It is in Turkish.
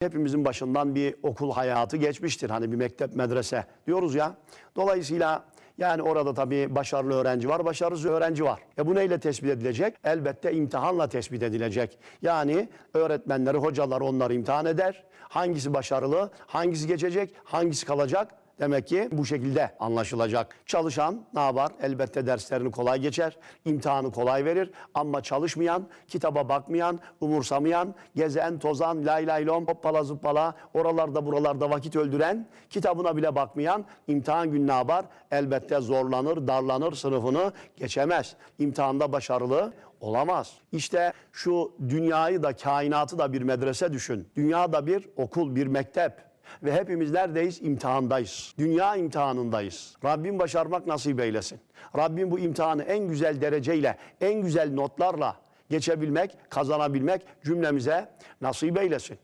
Hepimizin başından bir okul hayatı geçmiştir. Hani bir mektep, medrese diyoruz ya. Dolayısıyla yani orada tabii başarılı öğrenci var, başarısız öğrenci var. E bu neyle tespit edilecek? Elbette imtihanla tespit edilecek. Yani öğretmenleri, hocalar onları imtihan eder. Hangisi başarılı, hangisi geçecek, hangisi kalacak? Demek ki bu şekilde anlaşılacak. Çalışan ne yapar? Elbette derslerini kolay geçer, imtihanı kolay verir. Ama çalışmayan, kitaba bakmayan, umursamayan, gezen, tozan, lay lay lom, hoppala zıppala, oralarda buralarda vakit öldüren, kitabına bile bakmayan imtihan günü ne yapar? Elbette zorlanır, darlanır, sınıfını geçemez. İmtihanda başarılı olamaz. İşte şu dünyayı da kainatı da bir medrese düşün. Dünya da bir okul, bir mektep. Ve hepimiz neredeyiz? İmtihandayız. Dünya imtihanındayız. Rabbim başarmak nasip eylesin. Rabbim bu imtihanı en güzel dereceyle, en güzel notlarla geçebilmek, kazanabilmek cümlemize nasip eylesin.